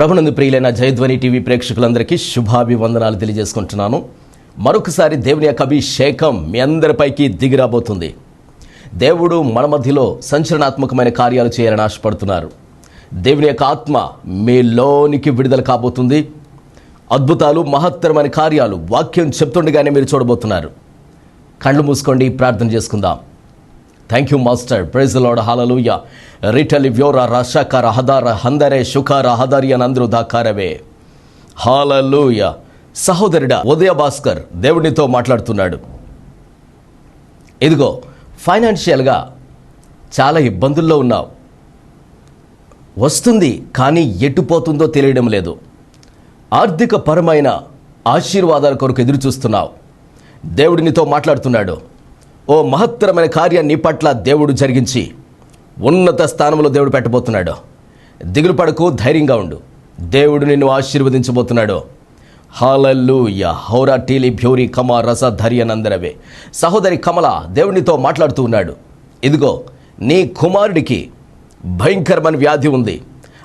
ప్రభునందు ప్రియులైన జయధ్వని టీవీ ప్రేక్షకులందరికీ శుభాభివందనాలు తెలియజేసుకుంటున్నాను. మరొకసారి దేవుని యొక్క అభిషేకం మీ అందరిపైకి దిగిరాబోతుంది. దేవుడు మన మధ్యలో సంచలనాత్మకమైన కార్యాలు చేయాలని ఆశపడుతున్నారు. దేవుని యొక్క ఆత్మ మీలోనికి విడుదల కాబోతుంది. అద్భుతాలు మహత్తరమైన కార్యాలు వాక్యం చెప్తుండగానే మీరు చూడబోతున్నారు. కళ్ళు మూసుకోండి ప్రార్థన చేసుకుందాం. Thank you master praise lord hallelujah రిటలి వ్యోర రషకర హదార హందరే శుకర హదరి అని అందరూ దాకారవే హాలలుయ సహోదరుడా ఉదయ భాస్కర్ దేవునితో మాట్లాడుతున్నాడు ఇదిగో ఫైనాన్షియల్గా చాలా ఇబ్బందుల్లో ఉన్నావు వస్తుంది కానీ ఎటుపోతుందో తెలియడం లేదు ఆర్థిక పరమైన ఆశీర్వాదాల కొరకు ఎదురు చూస్తున్నావు దేవుడినితో మాట్లాడుతున్నాడు ఓ మహత్తరమైన కార్యాన్ని పట్ల దేవుడు జరిగించి ఉన్నత స్థానంలో దేవుడు పెట్టబోతున్నాడు. దిగులు పడకు ధైర్యంగా ఉండు. దేవుడు నిన్ను ఆశీర్వదించబోతున్నాడు. హాలల్లు యా హౌరా టీలి భ్యూరి కమ రస ధర్యనందరవే సహోదరి కమల దేవునితో మాట్లాడుతూ ఉన్నాడు. ఇదిగో నీ కుమారుడికి భయంకరమైన వ్యాధి ఉంది.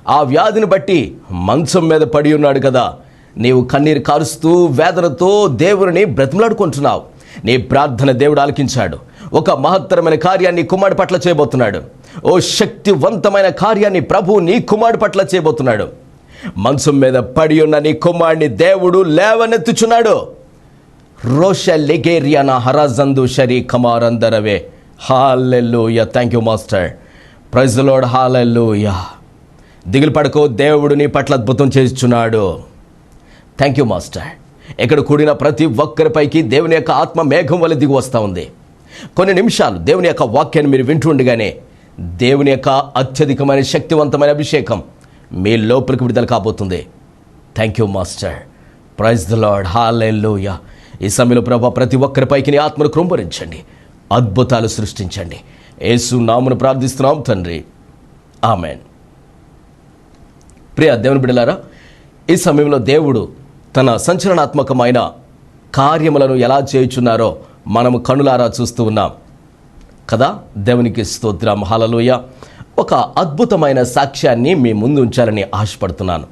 ఆ వ్యాధిని బట్టి మంచం మీద పడి ఉన్నాడు కదా. నీవు కన్నీరు కారుస్తూ వేదనతో దేవుని బ్రతిమలాడుకుంటున్నావు. నీ ప్రార్థన దేవుడు ఆలకించాడు. ఒక మహత్తరమైన కార్యాన్ని కుమారుడి పట్ల చేయబోతున్నాడు. ఓ శక్తివంతమైన కార్యాన్ని ప్రభు నీ కుమారుడు పట్ల చేయబోతున్నాడు. మంచం మీద పడి ఉన్న నీ కుమారుడిని దేవుడు లేవనెత్తుచున్నాడు. రోష లెగేరియాన హరాజందు షరీ కమారందరవే hallelujah thank you master praise lord hallelujah దిగులు పడకో దేవుడు నీ పట్ల అద్భుతం చేస్తున్నాడు. థ్యాంక్ యూ మాస్టర్ ఇక్కడ కూడిన ప్రతి ఒక్కరిపైకి దేవుని యొక్క ఆత్మ మేఘం వల్ల దిగి వస్తూ ఉంది. కొన్ని నిమిషాలు దేవుని యొక్క వాక్యాన్ని మీరు వింటూ ఉండగానే దేవుని యొక్క అత్యధికమైన శక్తివంతమైన అభిషేకం మీ లోపలికి విడుదల కాబోతుంది. Thank you master praise the lord hallelujah ఈ సమయంలో ప్రభా ప్రతి ఒక్కరిపైకి నీ ఆత్మను కృంభరించండి అద్భుతాలు సృష్టించండి. యేసు నామును ప్రార్థిస్తున్నాం తండ్రి. ఆమెన్ ప్రియ దేవుని బిడలారా ఈ సమయంలో దేవుడు తన సంచలనాత్మకమైన కార్యములను ఎలా చేయుచున్నారో మనము కనులారా చూస్తూ ఉన్నాం. కదా? దేవునికి స్తోత్ర. మహాలలోయ ఒక అద్భుతమైన సాక్ష్యాన్ని మీ ముందు ఉంచాలని ఆశపడుతున్నాను.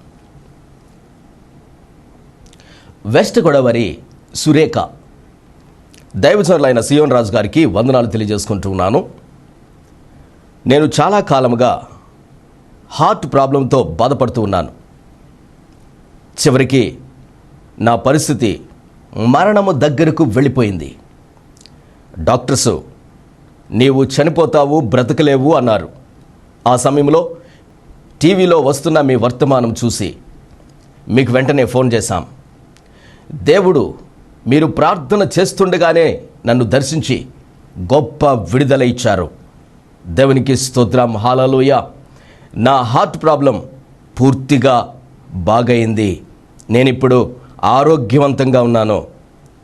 వెస్ట్ గోదావరి సురేఖ. దైవజనులైన సియోన్ రాజు గారికి వందనాలు తెలియజేసుకుంటూ ఉన్నాను. నేను చాలా కాలముగా హార్ట్ ప్రాబ్లంతో బాధపడుతూ ఉన్నాను. చివరికి నా పరిస్థితి మరణము దగ్గరకు వెళ్ళిపోయింది. డాక్టర్సు నీవు చనిపోతావు బ్రతకలేవు అన్నారు. ఆ సమయంలో టీవీలో వస్తున్న మీ వర్తమానం చూసి మీకు వెంటనే ఫోన్ చేశాం. దేవుడు మీరు ప్రార్థన చేస్తుండగానే నన్ను దర్శించి గొప్ప విడుదల ఇచ్చారు. దేవునికి స్తోత్రం. హాలలోయ. నా హార్ట్ ప్రాబ్లం పూర్తిగా బాగయింది నేనిప్పుడు ఆరోగ్యవంతంగా ఉన్నాను.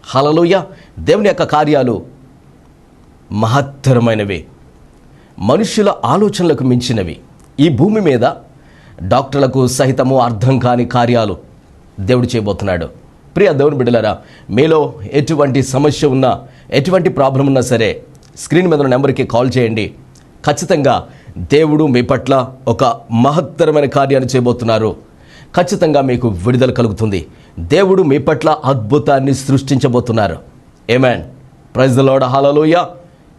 హలలోయ. దేవుని యొక్క కార్యాలు మహత్తరమైనవి. మనుషుల ఆలోచనలకు మించినవి. ఈ భూమి మీద డాక్టర్లకు సహితము అర్థం కాని కార్యాలు దేవుడు చేయబోతున్నాడు. ప్రియ దేవుని బిడ్డలారా మీలో ఎటువంటి సమస్య ఉన్నా ఎటువంటి ప్రాబ్లం ఉన్నా సరే స్క్రీన్ మీద ఉన్న నెంబర్కి కాల్ చేయండి. ఖచ్చితంగా దేవుడు మీ పట్ల ఒక మహత్తరమైన కార్యాన్ని చేయబోతున్నారు. ఖచ్చితంగా మీకు విడుదల కలుగుతుంది. దేవుడు మీ పట్ల అద్భుతాన్ని సృష్టించబోతున్నారు. ఏమాన్ ప్రైజ్ లోడ హాలలోయ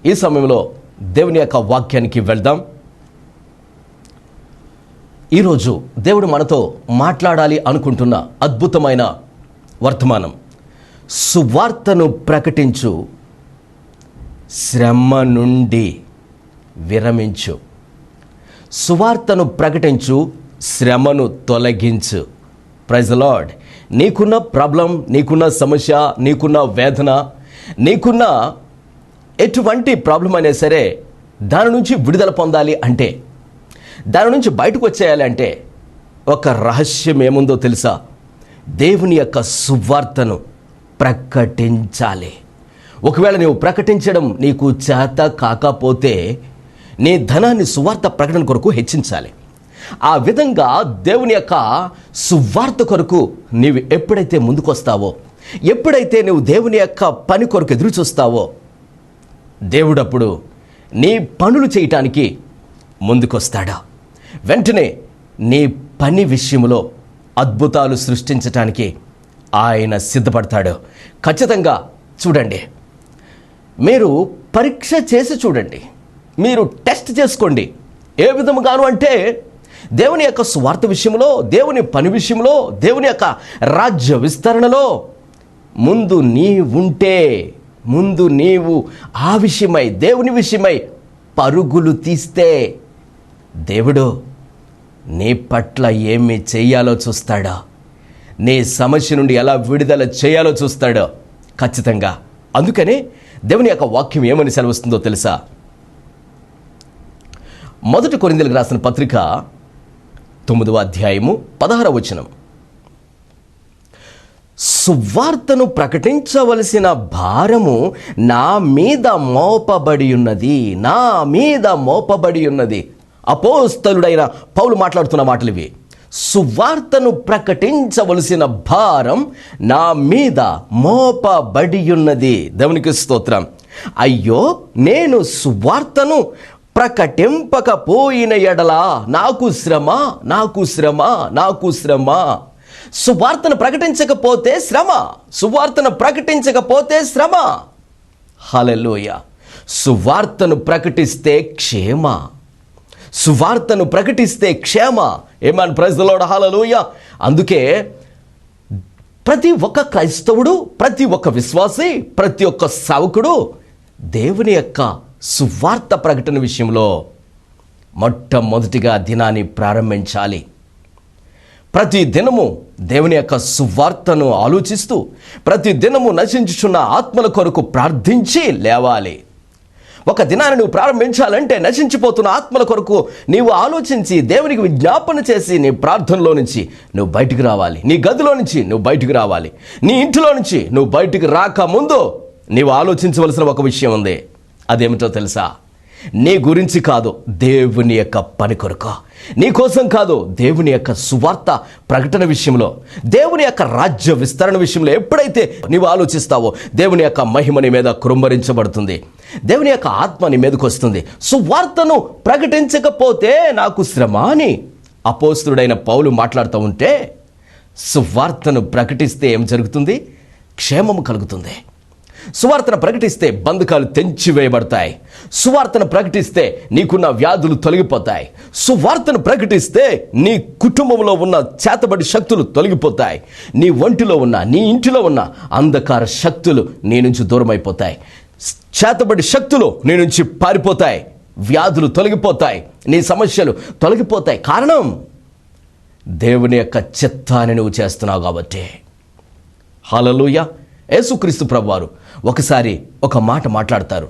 ఈ సమయంలో దేవుని యొక్క వాక్యానికి వెళ్దాం. ఈరోజు దేవుడు మనతో మాట్లాడాలి అనుకుంటున్న అద్భుతమైన వర్తమానం. సువార్తను ప్రకటించు శ్రమ నుండి విరమించు. సువార్తను ప్రకటించు శ్రమను తొలగించు. ప్రైజ్ లార్డ్ నీకున్న ప్రాబ్లం నీకున్న సమస్య నీకున్న వేదన నీకున్న ఎటువంటి ప్రాబ్లం అయినా సరే దాని నుంచి విడుదల పొందాలి అంటే దాని నుంచి బయటకు వచ్చేయాలి అంటే ఒక రహస్యం ఏముందో తెలుసా? దేవుని యొక్క సువార్తను ప్రకటించాలి. ఒకవేళ నీవు ప్రకటించడం నీకు చేత కాకపోతే నీ ధనాన్ని సువార్త ప్రకటన కొరకు హెచ్చించాలి. ఆ విధంగా దేవుని యొక్క సువార్త కొరకు నీవు ఎప్పుడైతే ముందుకొస్తావో ఎప్పుడైతే నువ్వు దేవుని యొక్క పని కొరకు ఎదురు చూస్తావో దేవుడప్పుడు నీ పనులు చేయటానికి ముందుకొస్తాడా? వెంటనే నీ పని విషయంలో అద్భుతాలు సృష్టించటానికి ఆయన సిద్ధపడతాడు. ఖచ్చితంగా చూడండి. మీరు పరీక్ష చేసి చూడండి. మీరు టెస్ట్ చేసుకోండి. ఏ విధముగాను అంటే దేవుని యొక్క స్వార్థ విషయంలో దేవుని పని విషయంలో దేవుని యొక్క రాజ్య విస్తరణలో ముందు నీ ఉంటే ముందు నీవు ఆ విషయమై దేవుని విషయమై పరుగులు తీస్తే దేవుడు నీ పట్ల ఏమి చేయాలో చూస్తాడో నీ సమస్య నుండి ఎలా విడుదల చేయాలో చూస్తాడో ఖచ్చితంగా. అందుకనే దేవుని యొక్క వాక్యం ఏమని సెలవుస్తుందో తెలుసా? మొదటి కొరిందలకు రాసిన పత్రిక తొమ్మిదవ అధ్యాయము పదహార వచనం. సువార్తను ప్రకటించవలసిన భారము నా మీద మోపబడి ఉన్నది నా మీద మోపబడి ఉన్నది అపోస్తలుడైన పౌలు మాట్లాడుతున్న మాటలు ఇవి సువార్తను ప్రకటించవలసిన భారం నా మీద మోపబడి ఉన్నది దేవునికి స్తోత్రం. అయ్యో నేను సువార్తను ప్రకటింపకపోయిన ఎడలా నాకు శ్రమ నాకు శ్రమ నాకు శ్రమ. సువార్తను ప్రకటించకపోతే శ్రమ. సువార్తను ప్రకటించకపోతే శ్రమ. హలలోయ సువార్తను ప్రకటిస్తే క్షేమ. సువార్తను ప్రకటిస్తే క్షేమ. ఏమని? ప్రజలోడ హలలోయ అందుకే ప్రతి ఒక్క క్రైస్తవుడు ప్రతి ఒక్క విశ్వాసి ప్రతి ఒక్క సావకుడు దేవుని యొక్క సువార్త ప్రకటన విషయంలో మొట్టమొదటిగా దినాన్ని ప్రారంభించాలి. ప్రతి దినము దేవుని యొక్క సువార్తను ఆలోచిస్తూ ప్రతి దినము నశించుచున్న ఆత్మల కొరకు ప్రార్థించి లేవాలి. ఒక దినాన్ని నువ్వు ప్రారంభించాలంటే నశించిపోతున్న ఆత్మల కొరకు నీవు ఆలోచించి దేవునికి విజ్ఞాపన చేసి నీ ప్రార్థనలో నుంచి నువ్వు బయటికి రావాలి. నీ గదిలో నుంచి నువ్వు బయటికి రావాలి. నీ ఇంటిలో నుంచి నువ్వు బయటికి రాక ముందు నీవు ఆలోచించవలసిన ఒక విషయం ఉంది. అదేమిటో తెలుసా? నీ గురించి కాదు దేవుని యొక్క పని కొరకు. నీ కోసం కాదు దేవుని యొక్క సువార్త ప్రకటన విషయంలో దేవుని యొక్క రాజ్య విస్తరణ విషయంలో ఎప్పుడైతే నీవు ఆలోచిస్తావో దేవుని యొక్క మహిమని మీద కృంభరించబడుతుంది దేవుని యొక్క ఆత్మ నీ వస్తుంది. సువార్తను ప్రకటించకపోతే నాకు శ్రమ అని అపోస్తుడైన పౌలు మాట్లాడుతూ ఉంటే సువార్తను ప్రకటిస్తే ఏం జరుగుతుంది? క్షేమం కలుగుతుంది. సువార్తను ప్రకటిస్తే బంధకాలు తెంచివేయబడతాయి. సువార్తను ప్రకటిస్తే నీకున్న వ్యాధులు తొలగిపోతాయి. సువార్తను ప్రకటిస్తే నీ కుటుంబంలో ఉన్న చేతబడి శక్తులు తొలగిపోతాయి. నీ ఒంటిలో ఉన్న నీ ఇంటిలో ఉన్న అంధకార శక్తులు నీ నుంచి దూరమైపోతాయి. చేతబడి శక్తులు నీ నుంచి పారిపోతాయి. వ్యాధులు తొలగిపోతాయి. నీ సమస్యలు తొలగిపోతాయి. కారణం? దేవుని యొక్క చిత్తాన్ని నువ్వు చేస్తున్నావు కాబట్టి. హలలుయ యేసుక్రీస్తు ప్రభువారు ఒకసారి ఒక మాట మాట్లాడతారు.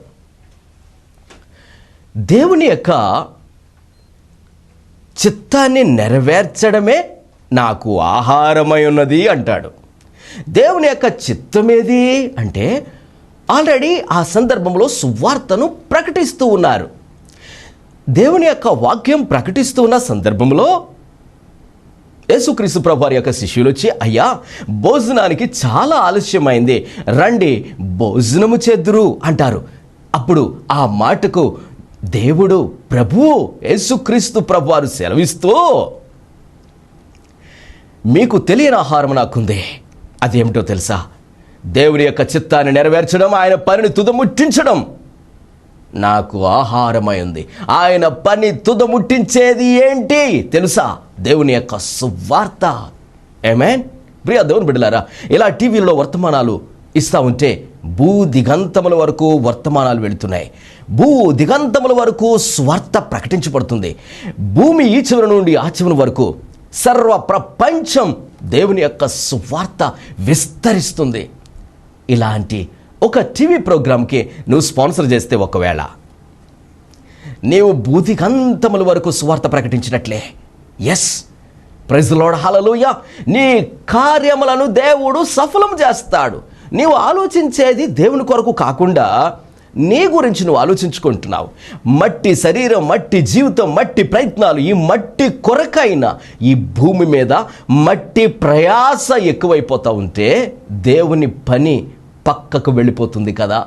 దేవుని యొక్క చిత్తాన్ని నెరవేర్చడమే నాకు ఆహారమై ఉన్నది అంటాడు. దేవుని యొక్క చిత్తమేది అంటే ఆల్రెడీ ఆ సందర్భంలో సువార్తను ప్రకటిస్తూ ఉన్నారు. దేవుని యొక్క వాక్యం ప్రకటిస్తూ ఉన్న సందర్భంలో యేసుక్రీస్తు ప్రభు వారి యొక్క శిష్యులు వచ్చి అయ్యా భోజనానికి చాలా ఆలస్యమైంది. రండి భోజనము చేద్దురు అంటారు. అప్పుడు ఆ మాటకు దేవుడు ప్రభువు యేసుక్రీస్తు ప్రభు వారు సెలవిస్తూ మీకు తెలియని ఆహారం నాకుంది. అదేమిటో తెలుసా? దేవుని యొక్క చిత్తాన్ని నెరవేర్చడం ఆయన పనిని తుదముట్టించడం నాకు ఆహారమైంది. ఆయన పని తుదముట్టించేది ఏంటి? తెలుసా? దేవుని యొక్క సువార్త. ఏమేన్ ప్రియ దేవుని బిడ్డలారా ఇలా టీవీల్లో వర్తమానాలు ఇస్తా ఉంటే భూ దిగంతముల వరకు వర్తమానాలు వెళుతున్నాయి. భూ దిగంతముల వరకు స్వార్థ ప్రకటించబడుతుంది. భూమి ఈ చివరి నుండి ఆ చివరి వరకు సర్వ ప్రపంచం దేవుని యొక్క సువార్త విస్తరిస్తుంది. ఇలాంటి ఒక టీవీ ప్రోగ్రాంకి నువ్వు స్పాన్సర్ చేస్తే ఒకవేళ నీవు బూతికంతముల వరకు సువార్త ప్రకటించినట్లే. ఎస్ ప్రజలోడ హలలుయ నీ కార్యములను దేవుడు సఫలం చేస్తాడు. నీవు ఆలోచించేది దేవుని కొరకు కాకుండా నీ గురించి నువ్వు ఆలోచించుకుంటున్నావు. మట్టి శరీరం మట్టి జీవితం మట్టి ప్రయత్నాలు ఈ మట్టి కొరకైన ఈ భూమి మీద మట్టి ప్రయాస ఎక్కువైపోతూ ఉంటే దేవుని పని పక్కకు వెళ్ళిపోతుంది కదా.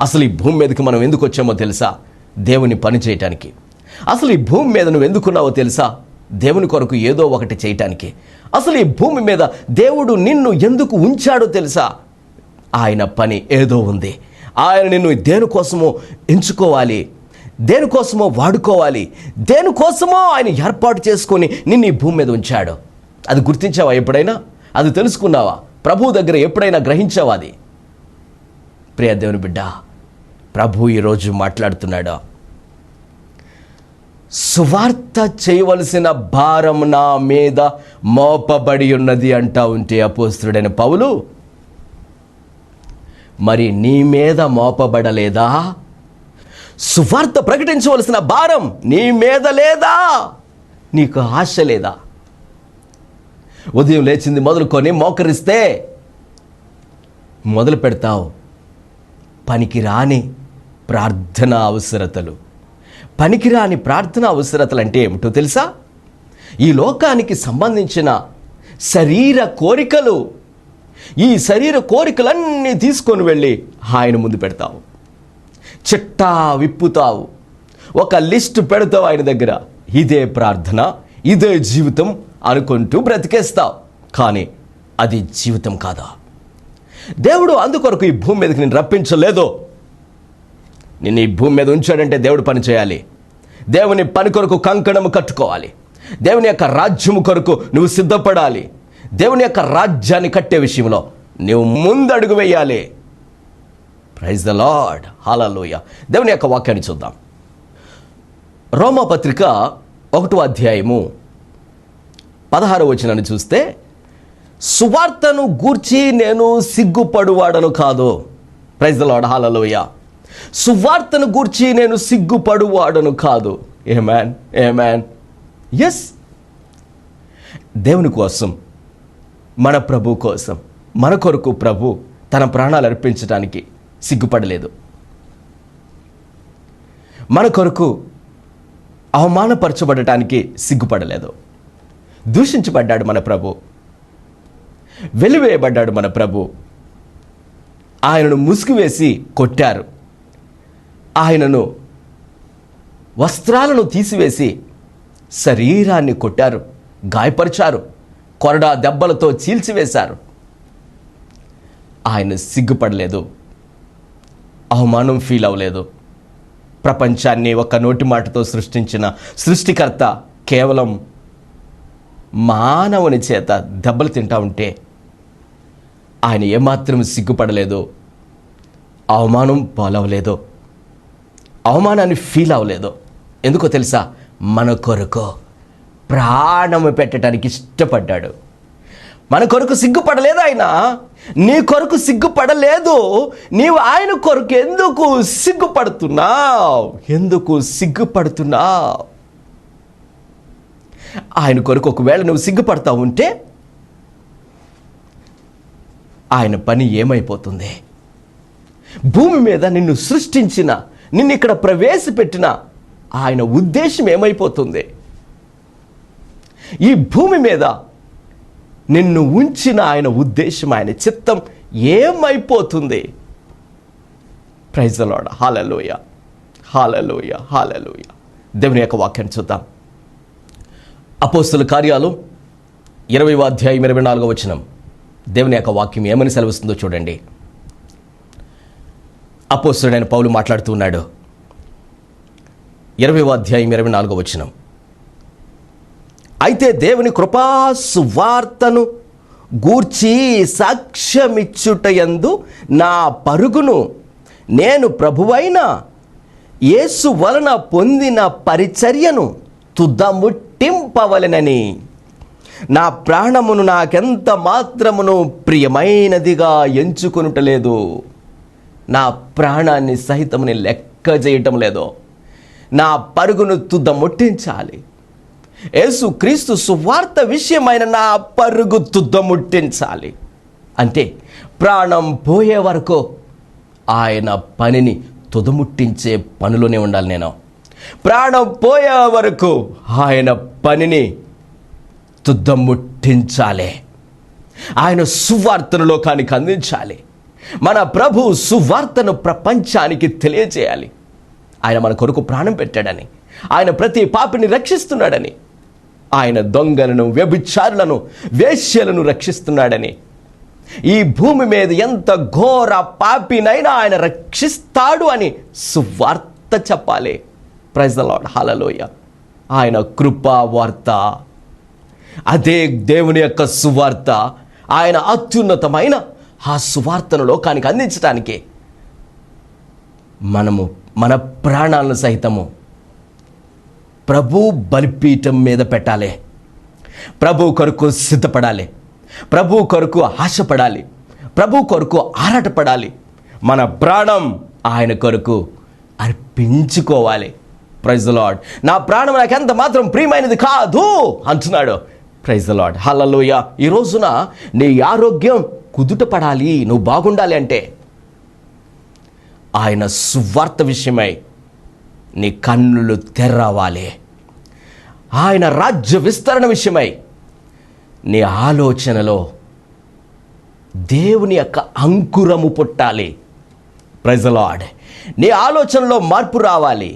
అసలు ఈ భూమి మీదకి మనం ఎందుకు వచ్చామో తెలుసా? దేవుని పని చేయటానికి. అసలు ఈ భూమి మీద నువ్వు ఎందుకున్నావో తెలుసా? దేవుని కొరకు ఏదో ఒకటి చేయటానికి. అసలు ఈ భూమి మీద దేవుడు నిన్ను ఎందుకు ఉంచాడో తెలుసా? ఆయన పని ఏదో ఉంది. ఆయన నిన్ను దేనికోసమో ఎంచుకోవాలి. దేనికోసమో వాడుకోవాలి. దేనికోసమో ఆయన ఏర్పాటు చేసుకొని నిన్ను ఈ భూమి మీద ఉంచాడు. అది గుర్తించావా ఎప్పుడైనా? అది తెలుసుకున్నావా? ప్రభు దగ్గర ఎప్పుడైనా గ్రహించావా అది? ప్రియ దేవుని బిడ్డ ప్రభు ఈరోజు మాట్లాడుతున్నాడు. సువార్త చేయవలసిన భారం నా మీద మోపబడి ఉన్నది అంటా ఉంటే అపోస్తుడైన పౌలు మరి నీ మీద మోపబడలేదా? సువార్త ప్రకటించవలసిన భారం నీ మీద లేదా? నీకు ఆశ లేదా? ఉదయం లేచింది మొదలుకొని మోకరిస్తే మొదలు పెడతావు. పనికి రాని ప్రార్థన అవసరతలు. పనికిరాని ప్రార్థన అవసరతలు అంటే ఏమిటో తెలుసా? ఈ లోకానికి సంబంధించిన శరీర కోరికలు. ఈ శరీర కోరికలన్నీ తీసుకొని వెళ్ళి ఆయన ముందు పెడతావు. చిట్టా విప్పుతావు. ఒక లిస్ట్ పెడతావు ఆయన దగ్గర. ఇదే ప్రార్థన ఇదే జీవితం అనుకుంటూ బ్రతికేస్తావు. కానీ అది జీవితం కాదా? దేవుడు అందుకొరకు ఈ భూమి మీదకి నేను రప్పించలేదు. నిన్ను ఈ భూమి మీద ఉంచాడంటే దేవుడు పని చేయాలి. దేవుని పని కొరకు కంకణము కట్టుకోవాలి. దేవుని యొక్క రాజ్యము కొరకు నువ్వు సిద్ధపడాలి. దేవుని యొక్క రాజ్యాన్ని కట్టే విషయంలో నువ్వు ముందడుగు వేయాలి. ప్రైజ్ ద లార్డ్ హాలలోయ దేవుని యొక్క వాక్యాన్ని చూద్దాం. రోమపత్రిక ఒకటో అధ్యాయము పదహారు వచనాన్ని చూస్తే సువార్తను గూర్చి నేను సిగ్గుపడువాడను కాదు. ప్రైజ్ ద హాలలోయ సువార్తను గూర్చి నేను సిగ్గుపడువాడను కాదు. Amen amen yes దేవుని కోసం మన ప్రభు కోసం మన కొరకు ప్రభు తన ప్రాణాలు అర్పించడానికి సిగ్గుపడలేదు. మన కొరకు అవమానపరచబడటానికి సిగ్గుపడలేదు. దూషించబడ్డాడు మన ప్రభు. వెలివేయబడ్డాడు మన ప్రభు. ఆయనను ముసుగువేసి కొట్టారు. ఆయనను వస్త్రాలను తీసివేసి శరీరాన్ని కొట్టారు. గాయపరిచారు. కొరడా దెబ్బలతో చీల్చివేశారు. ఆయన సిగ్గుపడలేదు. అవమానం ఫీల్ అవ్వలేదు ప్రపంచాన్ని ఒక నోటి మాటతో సృష్టించిన సృష్టికర్త కేవలం మానవుని చేత దెబ్బలు తింటా ఉంటే ఆయన ఏమాత్రం సిగ్గుపడలేదు అవమానం పాలవలేదు అవమానాన్ని ఫీల్ అవ్వలేదు. ఎందుకో తెలుసా? మన కొరకు ప్రాణము పెట్టడానికి ఇష్టపడ్డాడు. మన కొరకు సిగ్గుపడలేదు ఆయన? నీ కొరకు సిగ్గుపడలేదు. నీవు ఆయన కొరకు ఎందుకు సిగ్గుపడుతున్నావు? ఎందుకు సిగ్గుపడుతున్నావు? ఆయన కొరకు ఒకవేళ నువ్వు సిగ్గుపడతా ఉంటే ఆయన పని ఏమైపోతుంది? భూమి మీద నిన్ను సృష్టించిన నిన్ను ఇక్కడ ప్రవేశపెట్టిన ఆయన ఉద్దేశం ఏమైపోతుంది? ఈ భూమి మీద నిన్ను ఉంచిన ఆయన ఉద్దేశం ఆయన చిత్తం ఏమైపోతుంది? ప్రైజ్ లాడ్ హాలలోయ హాలలోయ హాలలోయ దేవుని యొక్క వాక్యాన్ని చూద్దాం. అపోస్తుల కార్యాలు ఇరవై అధ్యాయం ఇరవై నాలుగో వచనం. దేవుని యొక్క వాక్యం ఏమని సెలవిస్తుందో చూడండి. అపోస్తుడైన పౌలు మాట్లాడుతూ ఉన్నాడు. ఇరవై అధ్యాయం ఇరవై నాలుగో వచనం. అయితే దేవుని కృపా సువార్తను గూర్చి సాక్ష్యమిచ్చుటయందు నా పరుగును నేను ప్రభువైన యేసు వలన పొందిన పరిచర్యను పుట్టింపవలెనని. నా ప్రాణమును నాకెంత మాత్రమును ప్రియమైనదిగా ఎంచుకొనుటలేదు. నా ప్రాణాన్ని సహితముని లెక్క చేయటం లేదు. నా పరుగును తుద్ద ముట్టించాలి. యేసు క్రీస్తు సువార్త విషయమైన నా పరుగు తుద్దముట్టించాలి అంటే ప్రాణం పోయే వరకు ఆయన పనిని తుదముట్టించే పనిలోనే ఉండాలి నేను. ప్రాణం పోయే వరకు ఆయన పనిని తుద్దముట్టించాలి ఆయన సువార్తను లోకానికి అందించాలి. మన ప్రభు సువార్తను ప్రపంచానికి తెలియజేయాలి. ఆయన మన కొరకు ప్రాణం పెట్టాడని ఆయన ప్రతి పాపిని రక్షిస్తున్నాడని ఆయన దొంగలను వ్యభిచారులను వేశ్యలను రక్షిస్తున్నాడని ఈ భూమి మీద ఎంత ఘోర పాపినైనా ఆయన రక్షిస్తాడు అని సువార్త చెప్పాలి. ప్రైజ్ లాడ్ హలలోయ ఆయన కృపా వార్త. అదే దేవుని యొక్క సువార్త. ఆయన అత్యున్నతమైన ఆ సువార్తను లోకానికి అందించటానికి మనము మన ప్రాణాలను సహితము ప్రభు బలిపీఠం మీద పెట్టాలి. ప్రభు కొరకు సిద్ధపడాలి. ప్రభు కొరకు ఆశపడాలి. ప్రభు కొరకు ఆరాటపడాలి. మన ప్రాణం ఆయన కొరకు అర్పించుకోవాలి. ప్రైజ్ లాడ్ నా ప్రాణం నాకు ఎంత మాత్రం ప్రియమైనది కాదు అంటున్నాడు. ప్రైజ్ లాడ్ హలలోయ ఈ రోజున నీ ఆరోగ్యం కుదుట పడాలి నువ్వు బాగుండాలి అంటే ఆయన సువార్త విషయమై నీ కన్నులు తెరవాలి. ఆయన రాజ్య విస్తరణ విషయమై నీ ఆలోచనలో దేవుని యొక్క అంకురము పుట్టాలి. ప్రజలాడ్ నీ ఆలోచనలో మార్పు రావాలి.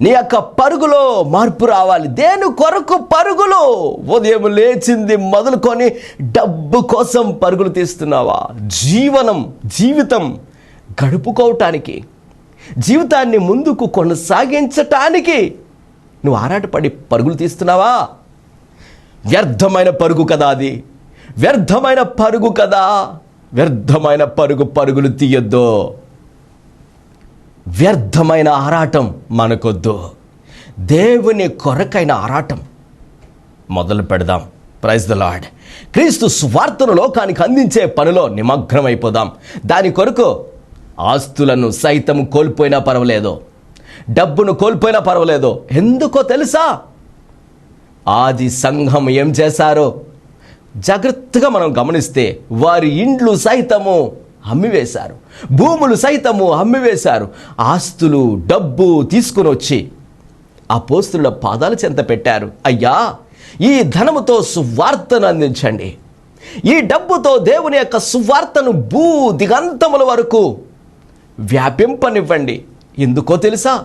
నీ యొక్క పరుగులో మార్పు రావాలి. దేని కొరకు పరుగులు? ఉదయం లేచింది మొదలుకొని డబ్బు కోసం పరుగులు తీస్తున్నావా? జీవనం జీవితం గడుపుకోవటానికి జీవితాన్ని ముందుకు కొనసాగించటానికి నువ్వు ఆరాటపడి పరుగులు తీస్తున్నావా? వ్యర్థమైన పరుగు కదా అది. వ్యర్థమైన పరుగు కదా. వ్యర్థమైన పరుగు పరుగులు తీయొద్దు. వ్యర్థమైన ఆరాటం మనకొద్దు. దేవుని కొరకైన ఆరాటం. మొదలు పెడదాం. ప్రైజ్ ద లాడ్ క్రీస్తు స్వార్థను లోకానికి అందించే పనిలో నిమగ్నమైపోదాం. దాని కొరకు ఆస్తులను సైతం కోల్పోయినా పర్వాలేదు. డబ్బును కోల్పోయినా పర్వాలేదు. ఎందుకో తెలుసా? ఆది సంఘం ఏం చేశారో? జాగ్రత్తగా మనం గమనిస్తే వారి ఇండ్లు సైతము అమ్మివేశారు భూములు సైతము అమ్మివేశారు ఆస్తులు డబ్బు తీసుకుని వచ్చి ఆ పోస్తుల పాదాల చెంత పెట్టారు. అయ్యా ఈ ధనముతో సువార్తను అందించండి. ఈ డబ్బుతో దేవుని యొక్క సువార్తను భూ దిగంతముల వరకు వ్యాపింపనివ్వండి. ఎందుకో తెలుసా?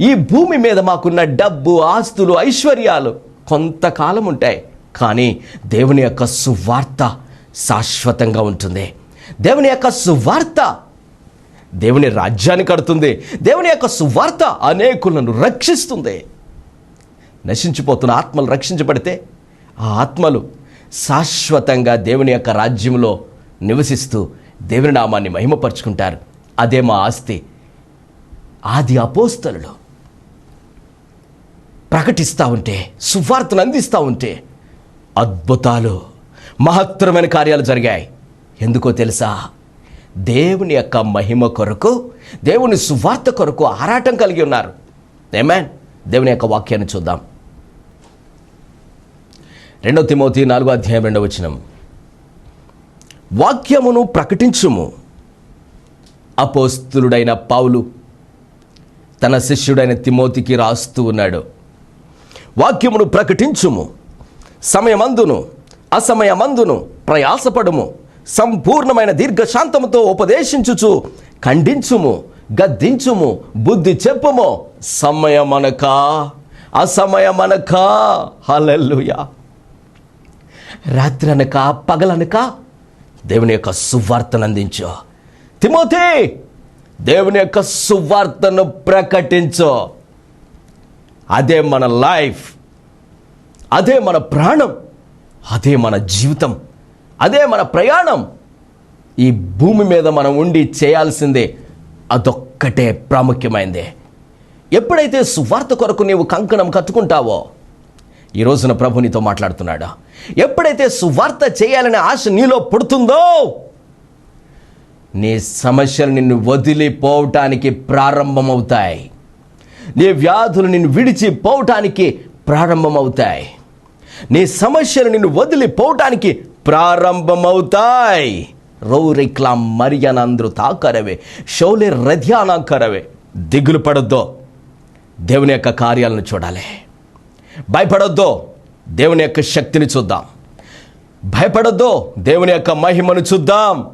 ఈ భూమి మీద మాకున్న డబ్బు ఆస్తులు ఐశ్వర్యాలు కొంతకాలం ఉంటాయి కానీ దేవుని యొక్క సువార్త శాశ్వతంగా ఉంటుంది. దేవుని యొక్క సువార్త దేవుని రాజ్యాన్ని కడుతుంది. దేవుని యొక్క సువార్త అనేకులను రక్షిస్తుంది. నశించిపోతున్న ఆత్మలు రక్షించబడితే ఆ ఆత్మలు శాశ్వతంగా దేవుని యొక్క రాజ్యంలో నివసిస్తూ దేవుని నామాన్ని మహిమపరుచుకుంటారు. అదే మా ఆస్తి. ఆది అపోస్తలు ప్రకటిస్తూ ఉంటే సువార్తను అందిస్తూ ఉంటే అద్భుతాలు మహత్తరమైన కార్యాలు జరిగాయి. ఎందుకో తెలుసా? దేవుని యొక్క మహిమ కొరకు దేవుని సువార్త కొరకు ఆరాటం కలిగి ఉన్నారు. ఏమాన్ దేవుని యొక్క వాక్యాన్ని చూద్దాం. రెండో తిమోతి నాలుగో అధ్యాయం రెండవ వచనం. వాక్యమును ప్రకటించుము. అపోస్తులుడైన పౌలు తన శిష్యుడైన తిమోతికి రాస్తూ ఉన్నాడు. వాక్యమును ప్రకటించుము. సమయమందును అసమయమందును ప్రయాసపడుము. సంపూర్ణమైన దీర్ఘశాంతముతో ఉపదేశించుచు ఖండించుము గద్దించుము బుద్ధి చెప్పుము. సమయమనక? అసమయమనక? హల్లెలూయా. రాత్రి పగలనక? దేవుని యొక్క సువార్తను అందించు తిమోతి దేవుని యొక్క సువార్తను ప్రకటించు. అదే మన లైఫ్. అదే మన ప్రాణం. అదే మన జీవితం. అదే మన ప్రయాణం. ఈ భూమి మీద మనం ఉండి చేయాల్సిందే అదొక్కటే ప్రాముఖ్యమైందే. ఎప్పుడైతే సువార్త కొరకు నీవు కంకణం కట్టుకుంటావో ఈ రోజున ప్రభు నీతో మాట్లాడుతున్నాడా? ఎప్పుడైతే సువార్త చేయాలనే ఆశ నీలో పుడుతుందో నీ సమస్యలు నిన్ను వదిలిపోవటానికి ప్రారంభమవుతాయి. నీ వ్యాధులు నిన్ను విడిచిపోవటానికి ప్రారంభమవుతాయి. నీ సమస్యలు నిన్ను వదిలిపోవటానికి ప్రారంభమవుతాయి. రౌరిక్లా మరియనంద్రు తాకరవే. షౌలే రధ్యానాకరవే దిగులు పడొద్దో. దేవుని యొక్క కార్యాలను చూడాలి. భయపడొద్దో. దేవుని యొక్క శక్తిని చూద్దాం. భయపడొద్దో. దేవుని యొక్క మహిమను చూద్దాం.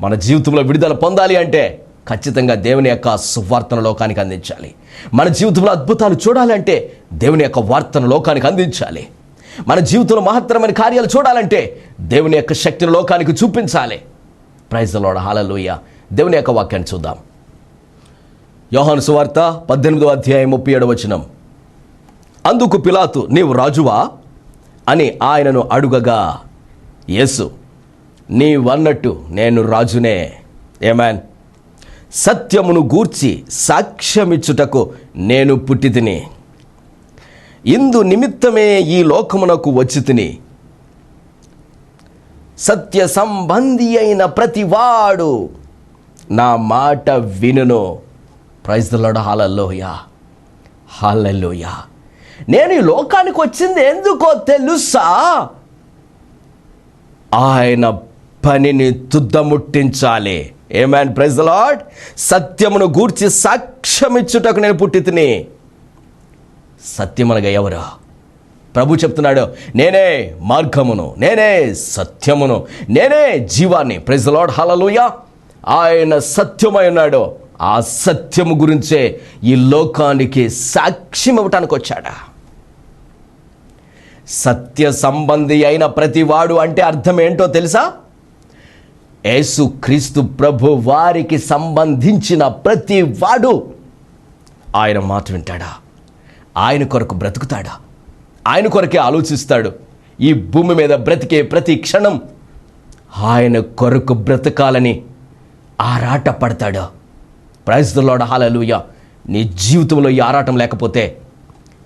మన జీవితంలో విడుదల పొందాలి అంటే ఖచ్చితంగా దేవుని యొక్క సువార్తను లోకానికి అందించాలి. మన జీవితంలో అద్భుతాలు చూడాలంటే దేవుని యొక్క వార్తను లోకానికి అందించాలి. మన జీవితంలో మహత్తరమైన కార్యాలు చూడాలంటే దేవుని యొక్క శక్తిని లోకానికి చూపించాలి. ప్రైజ్లోడ హాలలోయ దేవుని యొక్క వాక్యాన్ని చూద్దాం. యోహాను సువార్త పద్దెనిమిదో అధ్యాయం ముప్పై ఏడు వచనం. అందుకు పిలాతు నీవు రాజువా? అని ఆయనను అడుగగా యేసు నీవన్నట్టు నేను రాజునే. ఏమాన్ సత్యమును గూర్చి సాక్ష్యమిచ్చుటకు నేను పుట్టి తిని ఇందు నిమిత్తమే ఈ లోకమునకు వచ్చి తిని. సత్య సంబంధి అయిన ప్రతివాడు నా మాట వినును. ప్రైజ్ దలాడు హాలల్లోయ నేను ఈ లోకానికి వచ్చింది ఎందుకో తెలుసా? ఆయన పనిని తుద్దముట్టించాలి. ఏమాన్ ప్రైజ్ లాడ్ సత్యమును గూర్చి సాక్ష్యమిచ్చుటకు నేను పుట్టి తిని. సత్యమనగా ఎవరు ప్రభు చెప్తున్నాడు నేనే మార్గమును నేనే సత్యమును నేనే జీవాన్ని. ప్రెజ్ లాడ్ హలలుయా ఆయన సత్యమై ఉన్నాడు. ఆ సత్యము గురించే ఈ లోకానికి సాక్ష్యం ఇవ్వటానికి వచ్చాడా? సత్య సంబంధి అయిన ప్రతివాడు అంటే అర్థం ఏంటో తెలుసా? యేసు క్రీస్తు ప్రభు వారికి సంబంధించిన ప్రతి వాడు ఆయన మాట వింటాడా? ఆయన కొరకు బ్రతుకుతాడా? ఆయన కొరకే ఆలోచిస్తాడు. ఈ భూమి మీద బ్రతికే ప్రతి క్షణం ఆయన కొరకు బ్రతకాలని ఆరాట పడతాడు. ప్రైజ్లోడ హాలలుయ నీ జీవితంలో ఈ ఆరాటం లేకపోతే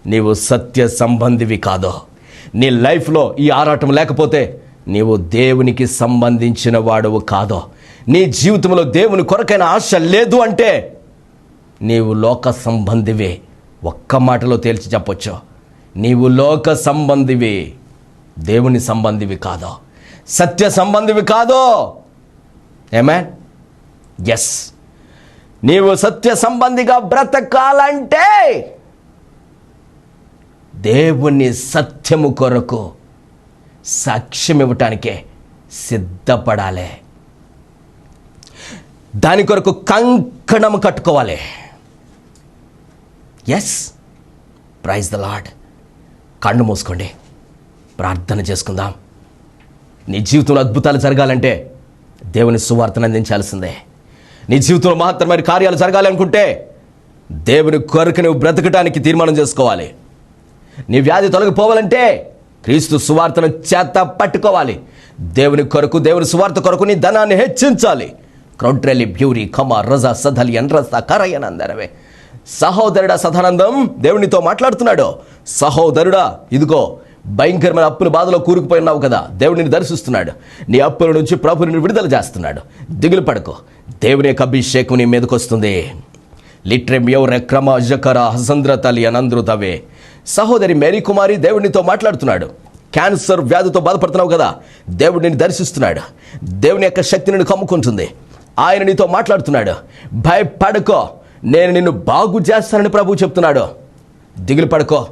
నీవు సత్య సంబంధివి కాదో. నీ లైఫ్లో ఈ ఆరాటం లేకపోతే నీవు దేవునికి సంబంధించిన వాడవు కాదో. నీ జీవితంలో దేవుని కొరకైన ఆశ లేదు అంటే నీవు లోక సంబంధివే. ఒక్క మాటలో తేల్చి చెప్పొచ్చు. నీవు లోక సంబంధివి దేవుని సంబంధివి కాదో? సత్య సంబంధివి కాదో? ఏమే? ఎస్ నీవు సత్య సంబంధిగా బ్రతకాలంటే దేవుని సత్యము కొరకు సాక్ష్యం ఇవ్వటానికే సిద్ధపడాలి. దాని కొరకు కంకణం కట్టుకోవాలి. ఎస్ ప్రైజ్ ద లాడ్ కళ్ళు మూసుకోండి. ప్రార్థన చేసుకుందాం. నీ జీవితంలో అద్భుతాలు జరగాలంటే దేవుని సువార్తను అందించాల్సిందే. నీ జీవితంలో మహత్తరమైన కార్యాలు జరగాలనుకుంటే దేవుని కొరకు నువ్వు బ్రతకటానికి తీర్మానం చేసుకోవాలి. నీ వ్యాధి తొలగిపోవాలంటే క్రీస్తు సువార్తను చేత పట్టుకోవాలి. దేవుని కొరకు దేవుని సువార్త కొరకు నీ ధనాన్ని హెచ్చించాలి. క్రౌడ్రెలి బ్యూరీ కమ రజ సధలి ఎన్రస కరయ్యనందరవే సహోదరుడా సదానందం దేవునితో మాట్లాడుతున్నాడు. సహోదరుడా ఇదిగో భయంకరమైన అప్పుల బాధలో కూరుకుపోయి ఉన్నావు కదా దేవుడిని దర్శిస్తున్నాడు. నీ అప్పుల నుంచి ప్రభుని విడుదల చేస్తున్నాడు. దిగులు పడకు. దేవుని యొక్క అభిషేకం నీ మీదకి వస్తుంది. లిట్రెమ్ ఎవర క్రమ జకర హసంద్ర తలి అనంద్రుతవే సహోదరి మేరీ కుమారి దేవునితో మాట్లాడుతున్నాడు. క్యాన్సర్ వ్యాధితో బాధపడుతున్నావు కదా దేవుడు నిన్ను దర్శిస్తున్నాడు. దేవుని యొక్క శక్తి నిన్ను కమ్ముకుంటుంది. ఆయన నీతో మాట్లాడుతున్నాడు. భయపడకో. నేను నిన్ను బాగు చేస్తానని ప్రభు చెప్తున్నాడు. దిగులు పడుకో.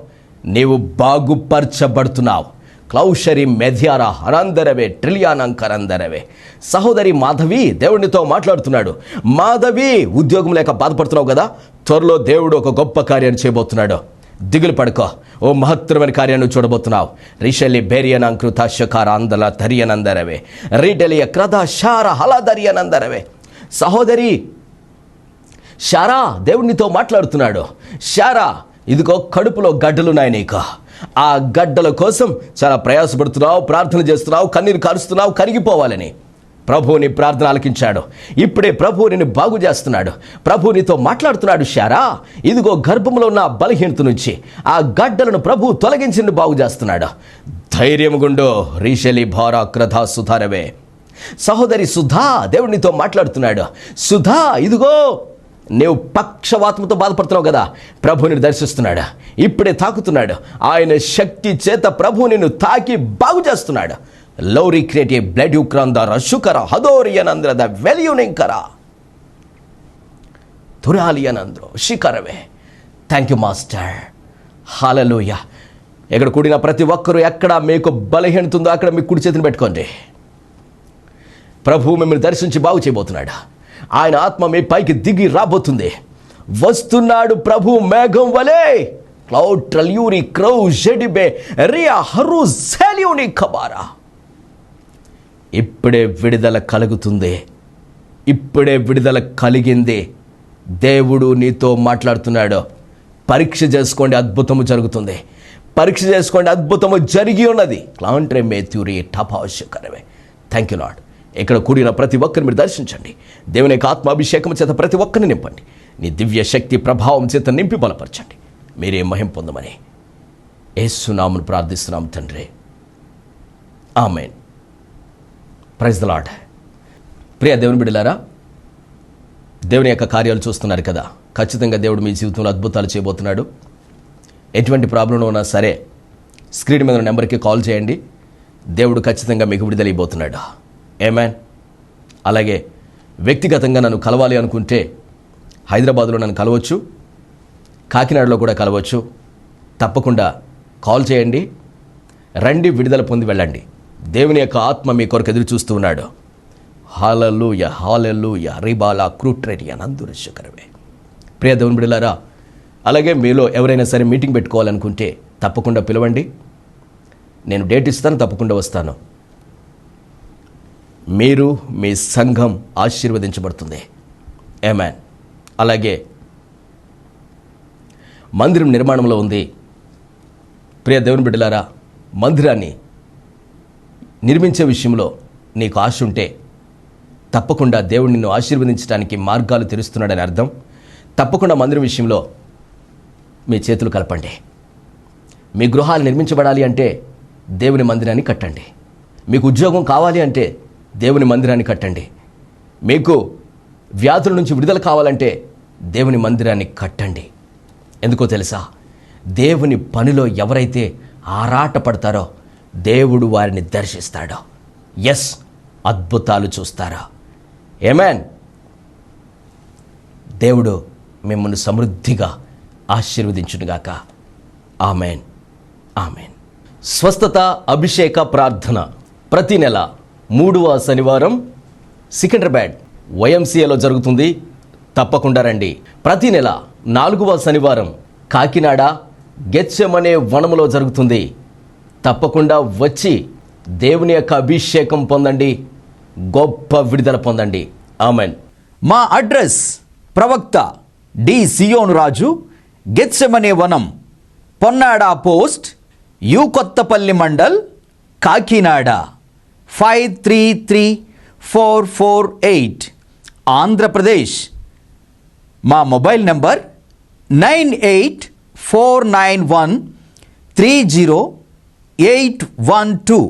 నీవు బాగుపరచబడుతున్నావు క్లౌషరి మెధ్యార అనందరవే ట్రిలియానంకరందరవే. సహోదరి మాధవి దేవుడితో మాట్లాడుతున్నాడు. మాధవి ఉద్యోగం లేక బాధపడుతున్నావు కదా? త్వరలో దేవుడు ఒక గొప్ప కార్యాన్ని చేయబోతున్నాడు. దిగులు పడుకో. ఓ మహత్తరమైన కార్యాన్ని చూడబోతున్నావు. రిషలి బేరియనంకృత శకారాందల ధరియనందరవే రీటలియ క్రద శార హలధరియనందరవే సహోదరి శారా దేవునితో మాట్లాడుతున్నాడు. శారా ఇదిగో కడుపులో గడ్డలున్నాయి నీకు. ఆ గడ్డల కోసం చాలా ప్రయాసపడుతున్నావు ప్రార్థన చేస్తున్నావు కన్నీరు కారుస్తున్నావు కరిగిపోవాలని. ప్రభువుని నీ ప్రార్థన ఆలకించాడు. ఇప్పుడే ప్రభువుని నిన్ను బాగు చేస్తున్నాడు. ప్రభు నీతో మాట్లాడుతున్నాడు శారా ఇదిగో గర్భంలో ఉన్న బలహీనత నుంచి ఆ గడ్డలను ప్రభు తొలగించి బాగు చేస్తున్నాడు. ధైర్యం గుండు రీషలి భారా క్రధ సుధారవే. సహోదరి సుధా దేవుడు నీతో మాట్లాడుతున్నాడు. సుధా ఇదిగో నీవు పక్షవాతముతో బాధపడుతున్నావు కదా ప్రభు నిన్ను దర్శిస్తున్నాడు. ఇప్పుడే తాకుతున్నాడు. ఆయన శక్తి చేత ప్రభు నిన్ను తాకి బాగు చేస్తున్నాడు. లౌరీ క్రియేట్ ఏ బ్లడ్ యుక్రాంద రషుకర హదోరియనంద్ర వెలియునింకర. తురాలియనంద్రో శిఖరవే. థ్యాంక్ యూ మాస్టర్ హాలలోయ ఎక్కడ కూడిన ప్రతి ఒక్కరూ ఎక్కడ మీకు బలహీనత ఉందో అక్కడ మీ కుడి చేతిని పెట్టుకోండి. ప్రభు మిమ్మల్ని దర్శించి బాగు చేయబోతున్నాడు. ఆయన ఆత్మ మీ పైకి దిగి రాబోతుంది. వస్తున్నాడు ప్రభు మేఘం వలే. క్లౌడ్ ట్రల్యూరి క్రౌ జడిబే రియా హరు సెల్యూని కబారా. ఇప్పుడే విడుదల కలుగుతుంది. ఇప్పుడే విడుదల కలిగింది. దేవుడు నీతో మాట్లాడుతున్నాడు. పరీక్ష చేసుకోండి అద్భుతము జరుగుతుంది. పరీక్ష చేసుకోండి అద్భుతము జరిగి ఉన్నది. క్లాంట్రే మేత్యూరి టపావశ్యకరమే థ్యాంక్ యూ లాడ్ ఇక్కడ కూడిన ప్రతి ఒక్కరిని మీరు దర్శించండి. దేవుని యొక్క ఆత్మాభిషేకం చేత ప్రతి ఒక్కరిని నింపండి. నీ దివ్య శక్తి ప్రభావం చేత నింపి బలపరచండి. మీరే మహిం పొందమని ఏసునామును ప్రార్థిస్తున్నాం తండ్రి. ఆమెన్. ప్రైజ్ ద లాడ్ ప్రియ దేవుని బిడ్డలారా దేవుని యొక్క కార్యాలు చూస్తున్నారు కదా. ఖచ్చితంగా దేవుడు మీ జీవితంలో అద్భుతాలు చేయబోతున్నాడు. ఎటువంటి ప్రాబ్లంలో ఉన్నా సరే స్క్రీన్ మీద నెంబర్కి కాల్ చేయండి. దేవుడు ఖచ్చితంగా మీకు విడుదల ఇవ్వబోతున్నాడు అలాగే వ్యక్తిగతంగా నన్ను కలవాలి అనుకుంటే హైదరాబాద్లో నన్ను కలవచ్చు కాకినాడలో కూడా కలవచ్చు. తప్పకుండా కాల్ చేయండి. రండి విడుదల పొంది వెళ్ళండి. దేవుని యొక్క ఆత్మ మీ కొరకు ఎదురు చూస్తూ ఉన్నాడు. హాలలుయ హాలలుయ రిబాలా క్రూట్రెటి అనందురశకరమే ప్రియ దేవుని బిడలారా అలాగే మీలో ఎవరైనా సరే మీటింగ్ పెట్టుకోవాలనుకుంటే తప్పకుండా పిలవండి. నేను డేట్ ఇస్తాను తప్పకుండా వస్తాను. మీరు మీ సంఘం ఆశీర్వదించబడుతుంది. ఏమాన్ అలాగే మందిరం నిర్మాణంలో ఉంది. ప్రియ దేవుని బిడ్డలారా మందిరాన్ని నిర్మించే విషయంలో నీకు ఆశ ఉంటే తప్పకుండా దేవుడు నిన్ను ఆశీర్వదించడానికి మార్గాలు తెరుస్తున్నాడని అర్థం. తప్పకుండా మందిరం విషయంలో మీ చేతులు కలపండి. మీ గృహాలు నిర్మించబడాలి అంటే దేవుని మందిరాన్ని కట్టండి. మీకు ఉద్యోగం కావాలి అంటే దేవుని మందిరాన్ని కట్టండి. మీకు వ్యాధుల నుంచి విడుదల కావాలంటే దేవుని మందిరాన్ని కట్టండి. ఎందుకో తెలుసా? దేవుని పనిలో ఎవరైతే ఆరాట పడతారో దేవుడు వారిని దర్శిస్తాడో. ఎస్ అద్భుతాలు చూస్తారా? ఏమేన్ దేవుడు మిమ్మల్ని సమృద్ధిగా ఆశీర్వదించునుగాక. ఆమెన్ ఆమెన్ స్వస్థత అభిషేక ప్రార్థన ప్రతి నెల మూడవ శనివారం సికింద్రాబాద్ వైఎంసీఏలో జరుగుతుంది. తప్పకుండా రండి. ప్రతి నెల నాలుగవ శనివారం కాకినాడ గెచ్చమనే వనములో జరుగుతుంది. తప్పకుండా వచ్చి దేవుని యొక్క అభిషేకం పొందండి. గొప్ప విడుదల పొందండి. ఆమెన్. మా అడ్రస్ ప్రవక్త డి సియోను రాజు గెచ్చమనే వనం Ponnada post U Kothapalli mandal Kakinada. Five three three four four eight Andhra Pradesh మా mobile number nine eight four nine one three zero eight one two.